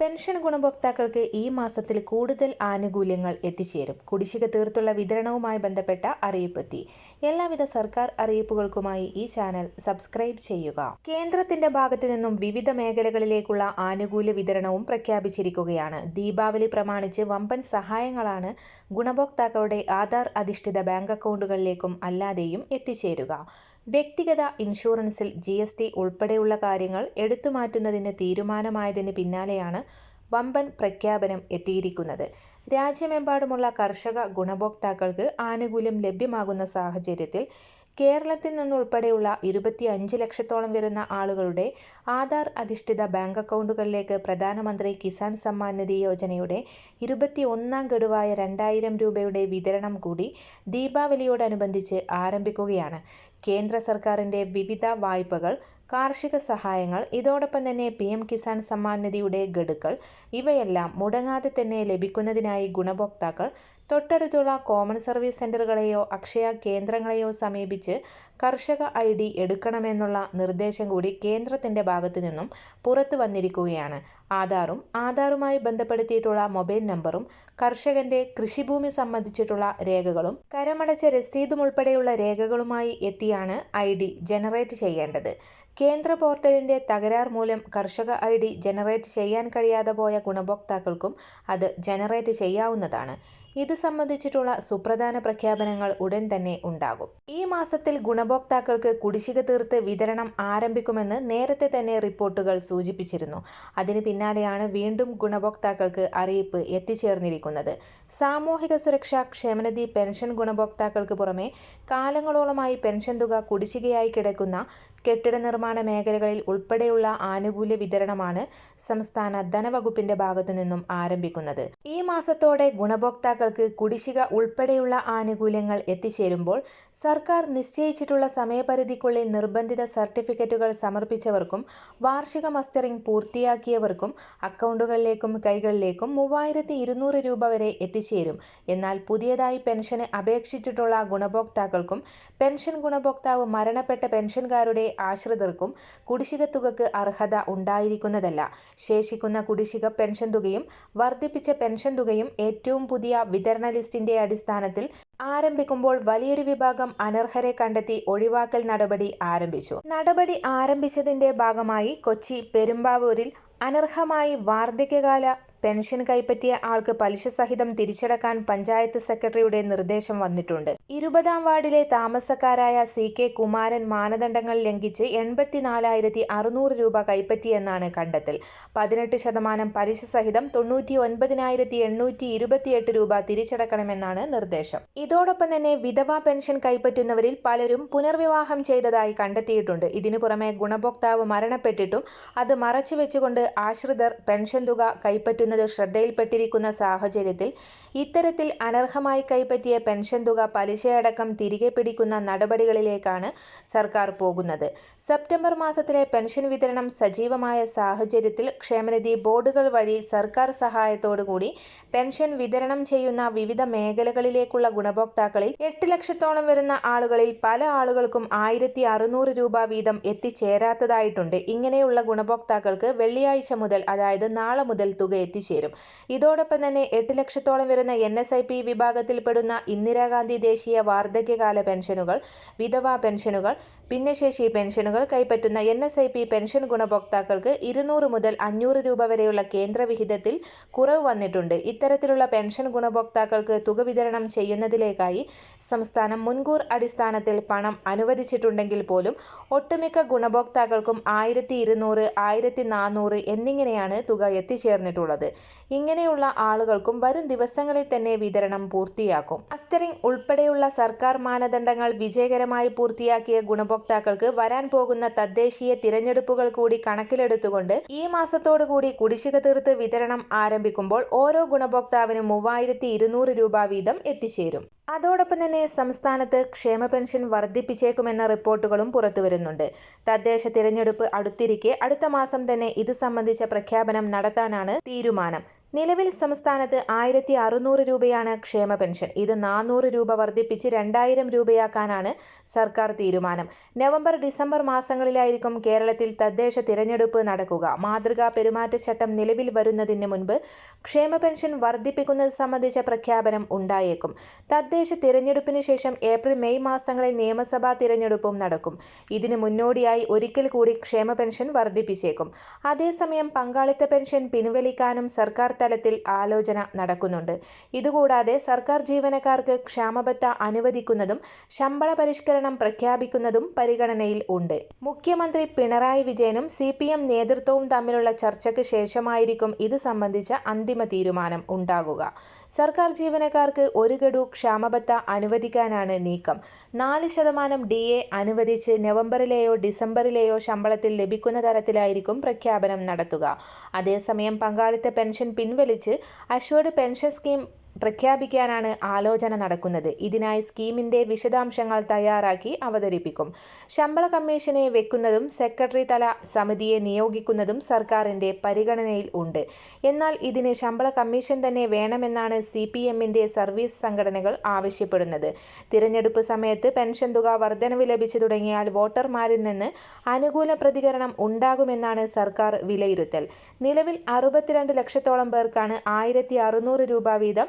Pension ഗുണഭോക്താക്കൾക്ക് ഈ മാസത്തിൽ കൂടുതൽ ആനുകൂല്യങ്ങൾ എത്തിച്ചേരും. കുടിശ്ശിക തീർത്തുള്ള വിതരണവുമായി ബന്ധപ്പെട്ട അറിയിപ്പെത്തി. എല്ലാവിധ സർക്കാർ അറിയിപ്പുകൾക്കുമായി ഈ ചാനൽ സബ്സ്ക്രൈബ് ചെയ്യുക. കേന്ദ്രത്തിന്റെ ഭാഗത്തു നിന്നും വിവിധ മേഖലകളിലേക്കുള്ള ആനുകൂല്യ വിതരണവും പ്രഖ്യാപിച്ചിരിക്കുകയാണ്. ദീപാവലി പ്രമാണിച്ച് വമ്പൻ സഹായങ്ങളാണ് ഗുണഭോക്താക്കളുടെ ആധാർ അധിഷ്ഠിത ബാങ്ക് അക്കൗണ്ടുകളിലേക്കും അല്ലാതെയും എത്തിച്ചേരുക. വ്യക്തിഗത ഇൻഷുറൻസിൽ ജി എസ് ടി ഉൾപ്പെടെയുള്ള കാര്യങ്ങൾ എടുത്തുമാറ്റുന്നതിന് തീരുമാനമായതിന് പിന്നാലെയാണ് വമ്പൻ പ്രഖ്യാപനം എത്തിയിരിക്കുന്നത്. രാജ്യമെമ്പാടുമുള്ള കർഷക ഗുണഭോക്താക്കൾക്ക് ആനുകൂല്യം ലഭ്യമാകുന്ന സാഹചര്യത്തിൽ കേരളത്തിൽ നിന്നുൾപ്പെടെയുള്ള ഇരുപത്തി അഞ്ച് ലക്ഷത്തോളം വരുന്ന ആളുകളുടെ ആധാർ അധിഷ്ഠിത ബാങ്ക് അക്കൗണ്ടുകളിലേക്ക് പ്രധാനമന്ത്രി കിസാൻ സമ്മാൻ നിധി യോജനയുടെ ഇരുപത്തി ഒന്നാം ഗഡുവായ രണ്ടായിരം രൂപയുടെ വിതരണം കൂടി ദീപാവലിയോടനുബന്ധിച്ച് ആരംഭിക്കുകയാണ്. കേന്ദ്ര സർക്കാരിന്റെ വിവിധ വായ്പകൾ കാർഷിക സഹായങ്ങൾ ഇതോടൊപ്പം തന്നെ പി എം കിസാൻ സമ്മാൻ നിധിയുടെ ഗഡുക്കൾ ഇവയെല്ലാം മുടങ്ങാതെ തന്നെ ലഭിക്കുന്നതിനായി ഗുണഭോക്താക്കൾ തൊട്ടടുത്തുള്ള കോമൺ സർവീസ് സെന്ററുകളെയോ അക്ഷയ കേന്ദ്രങ്ങളെയോ സമീപിച്ച് കർഷക ഐ ഡി എടുക്കണമെന്നുള്ള നിർദ്ദേശം കൂടി കേന്ദ്രത്തിന്റെ ഭാഗത്തു നിന്നും പുറത്തു വന്നിരിക്കുകയാണ്. ആധാറും ആധാറുമായി ബന്ധപ്പെടുത്തിയിട്ടുള്ള മൊബൈൽ നമ്പറും കർഷകന്റെ കൃഷിഭൂമി സംബന്ധിച്ചിട്ടുള്ള രേഖകളും കരമടച്ച രസീതും ഉൾപ്പെടെയുള്ള രേഖകളുമായി എത്തിയാണ് ഐ ഡി ജനറേറ്റ് ചെയ്യേണ്ടത്. കേന്ദ്ര പോർട്ടലിന്റെ തകരാർ മൂലം കർഷക ഐ ഡി ജനറേറ്റ് ചെയ്യാൻ കഴിയാതെ പോയ ഗുണഭോക്താക്കൾക്കും അത് ജനറേറ്റ് ചെയ്യാവുന്നതാണ്. ഇത് സംബന്ധിച്ചിട്ടുള്ള സുപ്രധാന പ്രഖ്യാപനങ്ങൾ ഉടൻ തന്നെ ഉണ്ടാകും. ഈ മാസത്തിൽ ഗുണഭോക്താക്കൾക്ക് കുടിശ്ശിക തീർത്ത് വിതരണം ആരംഭിക്കുമെന്ന് നേരത്തെ തന്നെ റിപ്പോർട്ടുകൾ സൂചിപ്പിച്ചിരുന്നു. അതിന് പിന്നാലെയാണ് വീണ്ടും ഗുണഭോക്താക്കൾക്ക് അറിയിപ്പ് എത്തിച്ചേർന്നിരിക്കുന്നത്. സാമൂഹിക സുരക്ഷാ ക്ഷേമനിധി പെൻഷൻ ഗുണഭോക്താക്കൾക്ക് പുറമെ കാലങ്ങളോളമായി പെൻഷൻ തുക കുടിശ്ശികയായി കിടക്കുന്ന കെട്ടിട നിർമ്മാണ മേഖലകളിൽ ഉൾപ്പെടെയുള്ള ആനുകൂല്യ വിതരണമാണ് സംസ്ഥാന ധനവകുപ്പിന്റെ ഭാഗത്തു നിന്നും ആരംഭിക്കുന്നത്. ഈ മാസത്തോടെ ഗുണഭോക്താക്കൾക്ക് കുടിശ്ശിക ഉൾപ്പെടെയുള്ള ആനുകൂല്യങ്ങൾ എത്തിച്ചേരുമ്പോൾ സർക്കാർ നിശ്ചയിച്ചിട്ടുള്ള സമയപരിധിക്കുള്ളിൽ നിർബന്ധിത സർട്ടിഫിക്കറ്റുകൾ സമർപ്പിച്ചവർക്കും വാർഷിക മസ്റ്ററിംഗ് പൂർത്തിയാക്കിയവർക്കും അക്കൗണ്ടുകളിലേക്കും കൈകളിലേക്കും മൂവായിരത്തി ഇരുന്നൂറ് രൂപ വരെ എത്തിച്ചേരും. എന്നാൽ പുതിയതായി പെൻഷന് അപേക്ഷിച്ചിട്ടുള്ള ഗുണഭോക്താക്കൾക്കും പെൻഷൻ ഗുണഭോക്താവ് മരണപ്പെട്ട പെൻഷൻകാരുടെ ആശ്രിതർക്കും കുടിശ്ശിക തുകക്ക് അർഹത ഉണ്ടായിരിക്കുന്നതല്ല. ശേഷിക്കുന്ന കുടിശ്ശിക പെൻഷൻ തുകയും വർദ്ധിപ്പിച്ച പെൻഷൻ തുകയും ഏറ്റവും പുതിയ വിതരണ ലിസ്റ്റിന്റെ അടിസ്ഥാനത്തിൽ ആരംഭിക്കുമ്പോൾ വലിയൊരു വിഭാഗം അനർഹരെ കണ്ടെത്തി ഒഴിവാക്കൽ നടപടി ആരംഭിച്ചു. നടപടി ആരംഭിച്ചതിന്റെ ഭാഗമായി കൊച്ചി പെരുമ്പാവൂരിൽ അനർഹമായി വാർദ്ധക്യകാല പെൻഷൻ കൈപ്പറ്റിയ ആൾക്ക് പലിശ സഹിതം തിരിച്ചടക്കാൻ പഞ്ചായത്ത് സെക്രട്ടറിയുടെ നിർദ്ദേശം വന്നിട്ടുണ്ട്. ഇരുപതാം വാർഡിലെ താമസക്കാരായ സി കെ കുമാരൻ മാനദണ്ഡങ്ങൾ ലംഘിച്ച് എൺപത്തിനാലായിരത്തി അറുന്നൂറ് രൂപ കൈപ്പറ്റിയെന്നാണ് കണ്ടെത്തൽ. പതിനെട്ട് ശതമാനം പലിശ സഹിതം തൊണ്ണൂറ്റി ഒൻപതിനായിരത്തി എണ്ണൂറ്റി ഇരുപത്തിയെട്ട് രൂപ തിരിച്ചടക്കണമെന്നാണ് നിർദ്ദേശം. ഇതോടൊപ്പം തന്നെ വിധവാ പെൻഷൻ കൈപ്പറ്റുന്നവരിൽ പലരും പുനർവിവാഹം ചെയ്തതായി കണ്ടെത്തിയിട്ടുണ്ട്. ഇതിനു പുറമെ ഗുണഭോക്താവ് മരണപ്പെട്ടിട്ടും അത് മറച്ചുവെച്ചുകൊണ്ട് ആശ്രിതർ പെൻഷൻ തുക കൈപ്പറ്റുന്നത് ശ്രദ്ധയിൽപ്പെട്ടിരിക്കുന്ന സാഹചര്യത്തിൽ ഇത്തരത്തിൽ അനർഹമായി കൈപ്പറ്റിയ പെൻഷൻ തുക പലിശയടക്കം തിരികെ പിടിക്കുന്ന നടപടികളിലേക്കാണ് സർക്കാർ പോകുന്നത്. സെപ്റ്റംബർ മാസത്തിലെ പെൻഷൻ വിതരണം സജീവമായ സാഹചര്യത്തിൽ ക്ഷേമനിധി ബോർഡുകൾ വഴി സർക്കാർ സഹായത്തോടുകൂടി പെൻഷൻ വിതരണം ചെയ്യുന്ന വിവിധ മേഖലകളിലേക്കുള്ള ഗുണഭോക്താക്കളിൽ എട്ട് ലക്ഷത്തോളം വരുന്ന ആളുകളിൽ പല ആളുകൾക്കും ആയിരത്തി അറുന്നൂറ് രൂപ വീതം എത്തിച്ചേരാത്തതായിട്ടുണ്ട്. ഇങ്ങനെയുള്ള ഗുണഭോക്താക്കൾക്ക് വെള്ളിയാഴ്ച മുതൽ അതായത് നാളെ മുതൽ തുക എത്തിച്ചേരും. ഇതോടൊപ്പം തന്നെ എട്ട് ലക്ഷത്തോളം വരുന്ന എൻ എസ് ഐ പി വിഭാഗത്തിൽപ്പെടുന്ന ഇന്ദിരാഗാന്ധി ദേശീയ വാർദ്ധക്യകാല പെൻഷനുകൾ വിധവാ പെൻഷനുകൾ ഭിന്നശേഷി പെൻഷനുകൾ കൈപ്പറ്റുന്ന N S I P pension ഗുണഭോക്താക്കൾക്ക് ഇരുന്നൂറ് മുതൽ അഞ്ഞൂറ് രൂപ വരെയുള്ള കേന്ദ്രവിഹിതത്തിൽ കുറവ് വന്നിട്ടുണ്ട്. ഇത്തരത്തിലുള്ള പെൻഷൻ ഗുണഭോക്താക്കൾക്ക് തുക വിതരണം ചെയ്യുന്നതിലേക്കായി സംസ്ഥാനം മുൻകൂർ അടിസ്ഥാനത്തിൽ പണം അനുവദിച്ചിട്ടുണ്ടെങ്കിൽ പോലും ഒട്ടുമിക്ക ഗുണഭോക്താക്കൾക്കും ആയിരത്തി ഇരുന്നൂറ് ആയിരത്തി നാനൂറ് എന്നിങ്ങനെയാണ് തുക എത്തിച്ചേർന്നിട്ടുള്ളത്. ഇങ്ങനെയുള്ള ആളുകൾക്കും വരും ദിവസങ്ങളിൽ തന്നെ വിതരണം പൂർത്തിയാക്കും. മസ്റ്ററിംഗ് ഉൾപ്പെടെയുള്ള സർക്കാർ മാനദണ്ഡങ്ങൾ വിജയകരമായി പൂർത്തിയാക്കിയ ഗുണഭോക്താക്കൾക്ക് വരാൻ പോകുന്ന തദ്ദേശീയ തിരഞ്ഞെടുപ്പുകൾ കൂടി കണക്കിലെടുത്തുകൊണ്ട് ഈ മാസത്തോടുകൂടി കുടിശ്ശിക തീർത്ത് വിതരണം ആരംഭിക്കുമ്പോൾ ഓരോ ഗുണഭോക്താവിനും മൂവായിരത്തി ഇരുന്നൂറ് രൂപ വീതം എത്തിച്ചേരും. അതോടൊപ്പം തന്നെ സംസ്ഥാനത്ത് ക്ഷേമ പെൻഷൻ വർദ്ധിപ്പിച്ചേക്കുമെന്ന റിപ്പോർട്ടുകളും പുറത്തുവരുന്നുണ്ട് തദ്ദേശ തിരഞ്ഞെടുപ്പ് അടുത്തിരിക്കെ അടുത്ത മാസം തന്നെ ഇത് സംബന്ധിച്ച പ്രഖ്യാപനം നടത്താനാണ് തീരുമാനം. നിലവിൽ സംസ്ഥാനത്ത് ആയിരത്തി അറുന്നൂറ് രൂപയാണ് ക്ഷേമ പെൻഷൻ. ഇത് നാനൂറ് രൂപ വർദ്ധിപ്പിച്ച് രണ്ടായിരം രൂപയാക്കാനാണ് സർക്കാർ തീരുമാനം. നവംബർ ഡിസംബർ മാസങ്ങളിലായിരിക്കും കേരളത്തിൽ തദ്ദേശ തിരഞ്ഞെടുപ്പ് നടക്കുക. മാതൃകാ പെരുമാറ്റച്ചട്ടം നിലവിൽ വരുന്നതിന് മുൻപ് ക്ഷേമ പെൻഷൻ വർദ്ധിപ്പിക്കുന്നത് സംബന്ധിച്ച പ്രഖ്യാപനം ഉണ്ടായേക്കും. തദ്ദേശ തിരഞ്ഞെടുപ്പിന് ശേഷം ഏപ്രിൽ മെയ് മാസങ്ങളിൽ നിയമസഭാ തിരഞ്ഞെടുപ്പും നടക്കും. ഇതിന് മുന്നോടിയായി ഒരിക്കൽ കൂടി ക്ഷേമ പെൻഷൻ വർദ്ധിപ്പിച്ചേക്കും. അതേസമയം പങ്കാളിത്ത പെൻഷൻ പിൻവലിക്കാനും സർക്കാർ തലത്തിൽ ആലോചന നടക്കുന്നുണ്ട്. ഇതുകൂടാതെ സർക്കാർ ജീവനക്കാർക്ക് ക്ഷാമബത്ത അനുവദിക്കുന്നതും ശമ്പള പരിഷ്കരണം പ്രഖ്യാപിക്കുന്നതും പരിഗണനയിൽ ഉണ്ട്. മുഖ്യമന്ത്രി പിണറായി വിജയനും സി പി എം നേതൃത്വവും തമ്മിലുള്ള ചർച്ചയ്ക്ക് ശേഷമായിരിക്കും ഇത് സംബന്ധിച്ച അന്തിമ തീരുമാനം ഉണ്ടാകുക. സർക്കാർ ജീവനക്കാർക്ക് ഒരു ഗഡു ക്ഷാമബത്ത അനുവദിക്കാനാണ് നീക്കം. നാല് ശതമാനം ഡി എ അനുവദിച്ച് നവംബറിലെയോ ഡിസംബറിലെയോ ശമ്പളത്തിൽ ലഭിക്കുന്ന തരത്തിലായിരിക്കും പ്രഖ്യാപനം നടത്തുക. അതേസമയം പങ്കാളിത്ത പെൻഷൻ പിൻവലിച്ച് അഷ്വേർഡ് പെൻഷൻ സ്കീം പ്രഖ്യാപിക്കാനാണ് ആലോചന നടക്കുന്നത്. ഇതിനായി സ്കീമിന്റെ വിശദാംശങ്ങൾ തയ്യാറാക്കി അവതരിപ്പിക്കും. ശമ്പള കമ്മീഷനെ വെക്കുന്നതും സെക്രട്ടറി തല സമിതിയെ നിയോഗിക്കുന്നതും സർക്കാരിന്റെ പരിഗണനയിൽ ഉണ്ട്. എന്നാൽ ഇതിന് ശമ്പള കമ്മീഷൻ തന്നെ വേണമെന്നാണ് സി പി എമ്മിന്റെ സർവീസ് സംഘടനകൾ ആവശ്യപ്പെടുന്നത്. തിരഞ്ഞെടുപ്പ് സമയത്ത് പെൻഷൻ തുക വർധനവ് ലഭിച്ചു തുടങ്ങിയാൽ വോട്ടർമാരിൽ നിന്ന് അനുകൂല പ്രതികരണം ഉണ്ടാകുമെന്നാണ് സർക്കാർ വിലയിരുത്തൽ. നിലവിൽ അറുപത്തിരണ്ട് ലക്ഷത്തോളം പേർക്കാണ് ആയിരത്തി രൂപ വീതം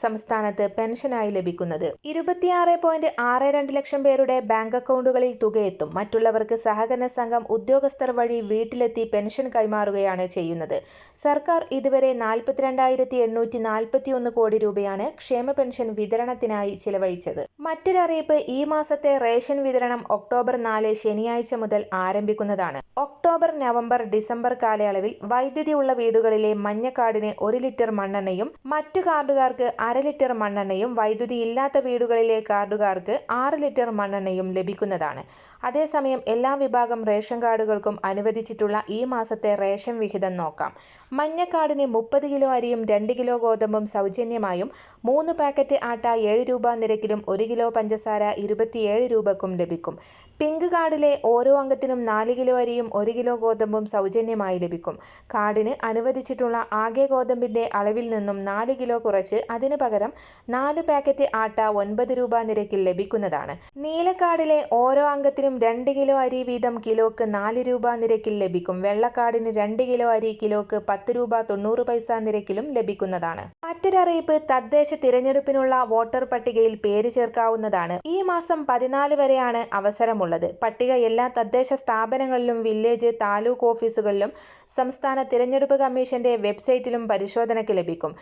സംസ്ഥാനത്ത് പെൻഷനായി ലഭിക്കുന്നത്. ഇരുപത്തിയാറ് പോയിന്റ് ആറ് രണ്ട് ലക്ഷം പേരുടെ ബാങ്ക് അക്കൗണ്ടുകളിൽ തുകയെത്തും. മറ്റുള്ളവർക്ക് സഹകരണ സംഘം ഉദ്യോഗസ്ഥർ വഴി വീട്ടിലെത്തി പെൻഷൻ കൈമാറുകയാണ് ചെയ്യുന്നത്. സർക്കാർ ഇതുവരെ നാൽപ്പത്തിരണ്ടായിരത്തി എണ്ണൂറ്റി നാൽപ്പത്തി ഒന്ന് കോടി രൂപയാണ് ക്ഷേമ പെൻഷൻ വിതരണത്തിനായി ചിലവഴിച്ചത്. മറ്റൊരറിയിപ്പ് ഈ മാസത്തെ റേഷൻ വിതരണം ഒക്ടോബർ നാല് ശനിയാഴ്ച മുതൽ ആരംഭിക്കുന്നതാണ്. ഒക്ടോബർ നവംബർ ഡിസംബർ കാലയളവിൽ വൈദ്യുതി ഉള്ള വീടുകളിലെ മഞ്ഞ ഒരു ലിറ്റർ മണ്ണെണ്ണയും മറ്റു കാർഡുകാർക്ക് അര ലിറ്റർ മണ്ണെണ്ണയും വൈദ്യുതി ഇല്ലാത്ത വീടുകളിലെ കാർഡുകാർക്ക് ആറ് ലിറ്റർ മണ്ണെണ്ണയും ലഭിക്കുന്നതാണ്. അതേസമയം എല്ലാ വിഭാഗം റേഷൻ കാർഡുകൾക്കും അനുവദിച്ചിട്ടുള്ള ഈ മാസത്തെ റേഷൻ വിഹിതം നോക്കാം. മഞ്ഞക്കാടിന് മുപ്പത് കിലോ അരിയും രണ്ട് കിലോ ഗോതമ്പും സൗജന്യമായും മൂന്ന് പാക്കറ്റ് ആട്ട ഏഴ് രൂപ നിരക്കിലും ഒരു കിലോ പഞ്ചസാര ഇരുപത്തിയേഴ് രൂപക്കും ലഭിക്കും. പിങ്ക് കാർഡിലെ ഓരോ അംഗത്തിനും നാല് കിലോ അരിയും ഒരു കിലോ ഗോതമ്പും സൗജന്യമായി ലഭിക്കും. കാർഡിന് അനുവദിച്ചിട്ടുള്ള ആകെ ഗോതമ്പിന്റെ അളവിൽ നിന്നും നാല് കിലോ കുറച്ച് അതിനു പകരം നാല് പാക്കറ്റ് ആട്ട ഒൻപത് രൂപ നിരക്കിൽ ലഭിക്കുന്നതാണ്. നീലക്കാർഡിലെ ഓരോ അംഗത്തിനും രണ്ട് കിലോ അരി വീതം കിലോക്ക് നാല് രൂപ നിരക്കിൽ ലഭിക്കും. വെള്ളക്കാർഡിന് രണ്ട് കിലോ അരി കിലോക്ക് പത്ത് രൂപ തൊണ്ണൂറ് പൈസ നിരക്കിലും ലഭിക്കുന്നതാണ്. മറ്റൊരറിയിപ്പ് തദ്ദേശ തിരഞ്ഞെടുപ്പിനുള്ള വോട്ടർ പട്ടികയിൽ പേര് ചേർക്കാവുന്നതാണ്. ഈ മാസം പതിനാല് വരെയാണ് അവസരമുള്ളത്. പട്ടിക എല്ലാ തദ്ദേശ സ്ഥാപനങ്ങളിലും വില്ലേജ് താലൂക്ക് ഓഫീസുകളിലും സംസ്ഥാന തിരഞ്ഞെടുപ്പ് കമ്മീഷന്റെ വെബ്സൈറ്റിലും പരിശോധനയ്ക്ക് ലഭിക്കും.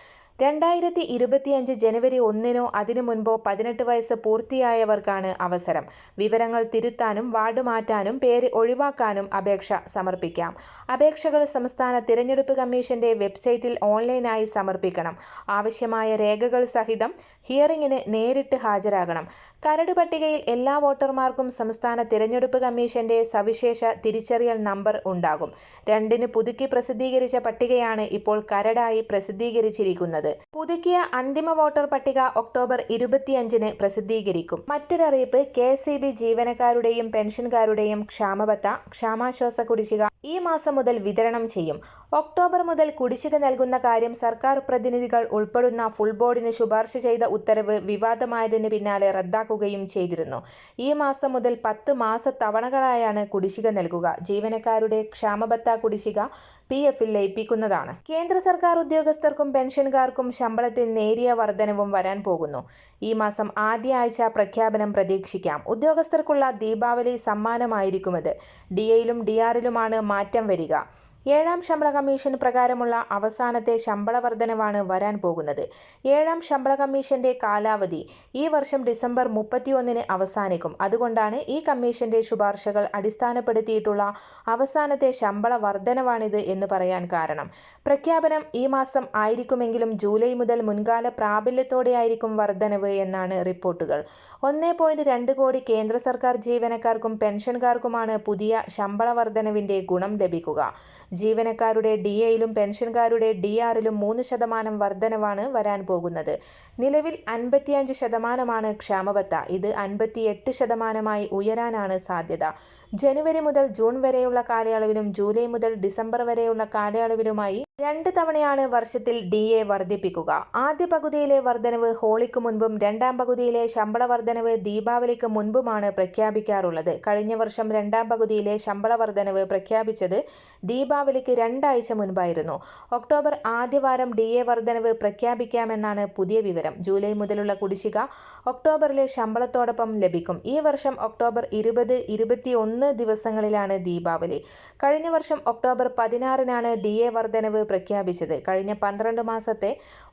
രണ്ടായിരത്തി ഇരുപത്തിയഞ്ച് ജനുവരി ഒന്നിനോ അതിനു മുൻപോ പതിനെട്ട് വയസ്സ് പൂർത്തിയായവർക്കാണ് അവസരം. വിവരങ്ങൾ തിരുത്താനും വാർഡ് മാറ്റാനും പേര് ഒഴിവാക്കാനും അപേക്ഷ സമർപ്പിക്കാം. അപേക്ഷകൾ സംസ്ഥാന തിരഞ്ഞെടുപ്പ് കമ്മീഷന്റെ വെബ്സൈറ്റിൽ ഓൺലൈനായി സമർപ്പിക്കണം. ആവശ്യമായ രേഖകൾ സഹിതം ഹിയറിംഗിന് നേരിട്ട് ഹാജരാകണം. കരട് പട്ടികയിൽ എല്ലാ വോട്ടർമാർക്കും സംസ്ഥാന തിരഞ്ഞെടുപ്പ് കമ്മീഷന്റെ സവിശേഷ തിരിച്ചറിയൽ നമ്പർ ഉണ്ടാകും. രണ്ടിന് പുതുക്കി പ്രസിദ്ധീകരിച്ച പട്ടികയാണ് ഇപ്പോൾ കരടായി പ്രസിദ്ധീകരിച്ചിരിക്കുന്നത്. പുതുക്കിയ അന്തിമ വോട്ടർ പട്ടിക ഒക്ടോബർ ഇരുപത്തിയഞ്ചിന് പ്രസിദ്ധീകരിക്കും. മറ്റൊരറിയിപ്പ് കെ സി ബി ജീവനക്കാരുടെയും പെൻഷൻകാരുടെയും ക്ഷാമബത്ത ക്ഷാമാശ്വാസ കുടിശ്ശിക ഈ മാസം മുതൽ വിതരണം ചെയ്യും. ഒക്ടോബർ മുതൽ കുടിശ്ശിക നൽകുന്ന കാര്യം സർക്കാർ പ്രതിനിധികൾ ഉൾപ്പെടുന്ന ഫുൾ ബോർഡിന് ശുപാർശ ചെയ്ത ഉത്തരവ് വിവാദമായതിന് പിന്നാലെ റദ്ദാക്കുകയും ചെയ്തിരുന്നു. ഈ മാസം മുതൽ പത്ത് മാസ തവണകളായാണ് കുടിശ്ശിക നൽകുക. ജീവനക്കാരുടെ ക്ഷാമബത്ത കുടിശ്ശിക പി എഫിൽ ലയിപ്പിക്കുന്നതാണ്. കേന്ദ്ര സർക്കാർ ഉദ്യോഗസ്ഥർക്കും പെൻഷൻകാർക്കും ശമ്പളത്തിൽ നേരിയ വർധനവും വരാൻ പോകുന്നു. ഈ മാസം ആദ്യ ആഴ്ച പ്രഖ്യാപനം പ്രതീക്ഷിക്കാം. ഉദ്യോഗസ്ഥർക്കുള്ള ദീപാവലി സമ്മാനമായിരിക്കും ഇത്. ഡി എയിലും ഡി ആറിലുമാണ് മാറ്റം വരിക. ഏഴാം ശമ്പള കമ്മീഷൻ പ്രകാരമുള്ള അവസാനത്തെ ശമ്പള വർധനവാണ് വരാൻ പോകുന്നത്. ഏഴാം ശമ്പള കമ്മീഷന്റെ കാലാവധി ഈ വർഷം ഡിസംബർ മുപ്പത്തിയൊന്നിന് അവസാനിക്കും. അതുകൊണ്ടാണ് ഈ കമ്മീഷന്റെ ശുപാർശകൾ അടിസ്ഥാനപ്പെടുത്തിയിട്ടുള്ള അവസാനത്തെ ശമ്പള വർധനവാണിത് എന്ന് പറയാൻ കാരണം. പ്രഖ്യാപനം ഈ മാസം ആയിരിക്കുമെങ്കിലും ജൂലൈ മുതൽ മുൻകാല പ്രാബല്യത്തോടെയായിരിക്കും വർധനവ് എന്നാണ് റിപ്പോർട്ടുകൾ. ഒന്നേ പോയിന്റ് രണ്ട് കോടി കേന്ദ്ര സർക്കാർ ജീവനക്കാർക്കും പെൻഷൻകാർക്കുമാണ് പുതിയ ശമ്പള വർധനവിന്റെ ഗുണം ലഭിക്കുക. ജീവനക്കാരുടെ ഡി എയിലും പെൻഷൻകാരുടെ ഡി ആറിലും മൂന്ന് ശതമാനം വർധനവാണ് വരാൻ പോകുന്നത്. നിലവിൽ അൻപത്തിയഞ്ച് ശതമാനമാണ് ക്ഷാമബത്ത. ഇത് അൻപത്തിയെട്ട് ശതമാനമായി ഉയരാനാണ് സാധ്യത. ജനുവരി മുതൽ ജൂൺ വരെയുള്ള കാലയളവിലും ജൂലൈ മുതൽ ഡിസംബർ വരെയുള്ള കാലയളവിലുമായി രണ്ട് തവണയാണ് വർഷത്തിൽ ഡി എ വർദ്ധിപ്പിക്കുക. ആദ്യ പകുതിയിലെ വർധനവ് ഹോളിക്ക് മുൻപും രണ്ടാം പകുതിയിലെ ശമ്പള വർധനവ് ദീപാവലിക്ക് മുൻപുമാണ് പ്രഖ്യാപിക്കാറുള്ളത്. കഴിഞ്ഞ വർഷം രണ്ടാം പകുതിയിലെ ശമ്പള വർധനവ് പ്രഖ്യാപിച്ചത് ദീപാവലിക്ക് രണ്ടാഴ്ച മുൻപായിരുന്നു. ഒക്ടോബർ ആദ്യവാരം ഡി എ വർധനവ് പ്രഖ്യാപിക്കാമെന്നാണ് പുതിയ വിവരം. ജൂലൈ മുതലുള്ള കുടിശ്ശിക ഒക്ടോബറിലെ ശമ്പളത്തോടൊപ്പം ലഭിക്കും. ഈ വർഷം ഒക്ടോബർ ഇരുപത് ഇരുപത്തിയൊന്ന് ദിവസങ്ങളിലാണ് ദീപാവലി. കഴിഞ്ഞ വർഷം ഒക്ടോബർ പതിനാറിനാണ് ഡി എ വർധനവ് പ്രഖ്യാപിച്ചത്. കഴിഞ്ഞ പന്ത്രണ്ട് മാസത്തെ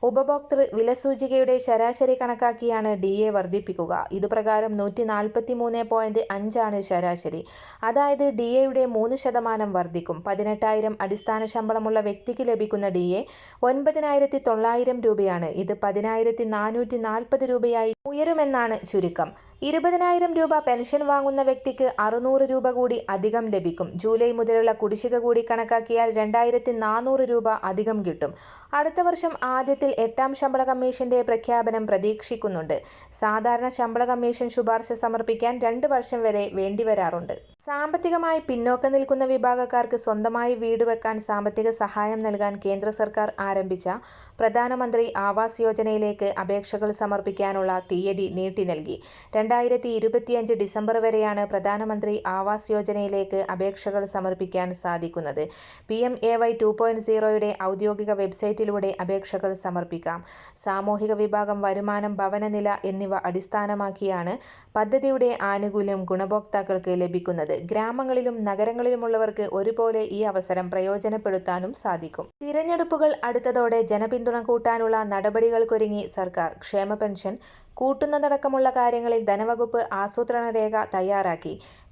ഉപഭോക്തൃ വിലസൂചികയുടെ ശരാശരി കണക്കാക്കിയാണ് ഡി എ വർദ്ധിപ്പിക്കുക. ഇതുപ്രകാരം നൂറ്റി നാൽപ്പത്തി മൂന്ന് പോയിന്റ് അഞ്ചാണ് ശരാശരി. അതായത് ഡി എയുടെ മൂന്ന് ശതമാനം വർദ്ധിക്കും. പതിനെട്ടായിരം അടിസ്ഥാന ശമ്പളമുള്ള വ്യക്തിക്ക് ലഭിക്കുന്ന ഡി എ ഒൻപതിനായിരത്തി തൊള്ളായിരം രൂപയാണ്. ഇത് പതിനായിരത്തി നാനൂറ്റി നാൽപ്പത് രൂപയായി ഉയരുമെന്നാണ് ചുരുക്കം. ഇരുപതിനായിരം രൂപ പെൻഷൻ വാങ്ങുന്ന വ്യക്തിക്ക് അറുന്നൂറ് രൂപ കൂടി അധികം ലഭിക്കും. ജൂലൈ മുതലുള്ള കുടിശ്ശിക കൂടി കണക്കാക്കിയാൽ രണ്ടായിരത്തി നാനൂറ് രൂപ അധികം കിട്ടും. അടുത്ത വർഷം ആദ്യത്തിൽ എട്ടാം ശമ്പള കമ്മീഷന്റെ പ്രഖ്യാപനം പ്രതീക്ഷിക്കുന്നുണ്ട്. സാധാരണ ശമ്പള കമ്മീഷൻ ശുപാർശ സമർപ്പിക്കാൻ രണ്ട് വർഷം വരെ വേണ്ടിവരാറുണ്ട് സാമ്പത്തികമായി പിന്നോക്കം നിൽക്കുന്ന വിഭാഗക്കാർക്ക് സ്വന്തമായി വീട് വെക്കാൻ സാമ്പത്തിക സഹായം നൽകാൻ കേന്ദ്ര സർക്കാർ ആരംഭിച്ച പ്രധാനമന്ത്രി ആവാസ് യോജനയിലേക്ക് അപേക്ഷകൾ സമർപ്പിക്കാനുള്ള തീയതി നീട്ടി നൽകി. രണ്ടായിരത്തി ഇരുപത്തിയഞ്ച് ഡിസംബർ വരെയാണ് പ്രധാനമന്ത്രി ആവാസ് യോജനയിലേക്ക് അപേക്ഷകൾ സമർപ്പിക്കാൻ സാധിക്കുന്നത്. P M A Y two point സീറോയുടെ ഔദ്യോഗിക വെബ്സൈറ്റിലൂടെ അപേക്ഷകൾ സമർപ്പിക്കാം. സാമൂഹിക വിഭാഗം വരുമാനം ഭവനനില എന്നിവ അടിസ്ഥാനമാക്കിയാണ് പദ്ധതിയുടെ ആനുകൂല്യം ഗുണഭോക്താക്കൾക്ക് ലഭിക്കുന്നത്. ഗ്രാമങ്ങളിലും നഗരങ്ങളിലുമുള്ളവർക്ക് ഒരുപോലെ ഈ അവസരം പ്രയോജനപ്പെടുത്താനും സാധിക്കും. തിരഞ്ഞെടുപ്പുകൾ അടുത്തതോടെ ജനപിന്തുണ കൂട്ടാനുള്ള നടപടികൾക്കൊരുങ്ങി സർക്കാർ. ക്ഷേമ പെൻഷൻ കൂട്ടുന്നതടക്കമുള്ള കാര്യങ്ങളിൽ ധനവകുപ്പ് ആസൂത്രണ രേഖ തയ്യാറാക്കി.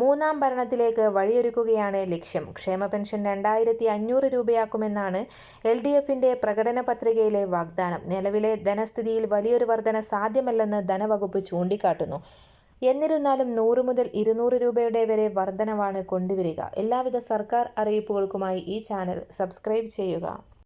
മൂന്നാം ഭരണത്തിലേക്ക് വഴിയൊരുക്കുകയാണ് ലക്ഷ്യം. ക്ഷേമ പെൻഷൻ രണ്ടായിരത്തി അഞ്ഞൂറ് രൂപയാക്കുമെന്നാണ് എൽ ഡി എഫിന്റെ പ്രകടന പത്രികയിലെ വാഗ്ദാനം. നിലവിലെ ധനസ്ഥിതിയിൽ വലിയൊരു വർധന സാധ്യമല്ലെന്ന് ധനവകുപ്പ് ചൂണ്ടിക്കാട്ടുന്നു. എന്നിരുന്നാലും നൂറ് മുതൽ ഇരുന്നൂറ് രൂപയുടെ വരെ വർധനവാണ് കൊണ്ടുവരിക. എല്ലാവിധ സർക്കാർ അറിയിപ്പുകൾക്കുമായി ഈ ചാനൽ സബ്സ്ക്രൈബ് ചെയ്യുക.